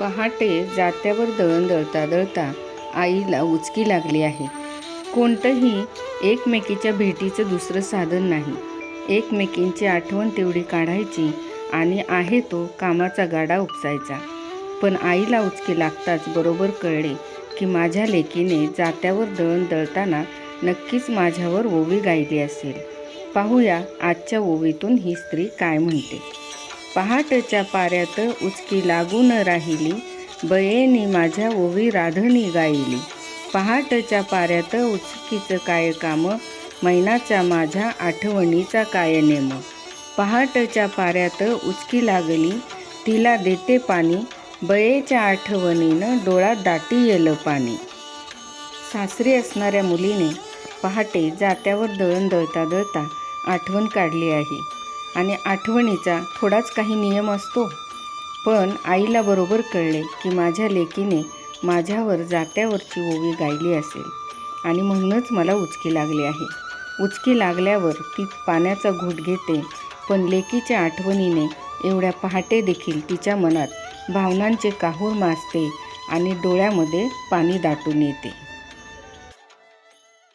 पहाटे जात्यावर दळण दळता दळता आईला उचकी लागली आहे. कोणतंही एकमेकीच्या भेटीचं दुसरं साधन नाही. एकमेकींची आठवण तेवढी काढायची आणि आहे तो कामाचा गाडा उपसायचा. पण आईला उचकी लागताच बरोबर कळले की माझ्या लेकीने जात्यावर दळण दळताना नक्कीच माझ्यावर ओवी गायली असेल. पाहूया आजच्या ओवीतून ही स्त्री काय म्हणते. पहाटच्या पाऱ्यात उचकी लागून राहिली. बयेनी माझ्या ओवी राधणी गायली. पहाटच्या पाऱ्यात उचकीचं काय काम? मैनाच्या माझ्या आठवणीचा काय नेम? पहाटच्या पाऱ्यात उचकी लागली. तिला देते पाणी. बयेच्या आठवणीनं डोळ्यात दाटी येलं पाणी. सासरी असणाऱ्या मुलीने पहाटे जात्यावर दळण दळता दळता आठवण काढली आहे. आणि आठवणीचा थोडाच काही नियम असतो. पण आईला बरोबर कळले की माझ्या लेकीने माझ्यावर जात्यावरची ओवी गायली असेल. आणि म्हणूनच मला उचकी लागली आहे. उचकी लागल्यावर ती पाण्याचा घोट घेते पण लेकीच्या आठवणीने एवढ्या पहाटे देखील तिच्या मनात भावनांचे काहूर माजते आणि डोळ्यामध्ये पाणी दाटून येते.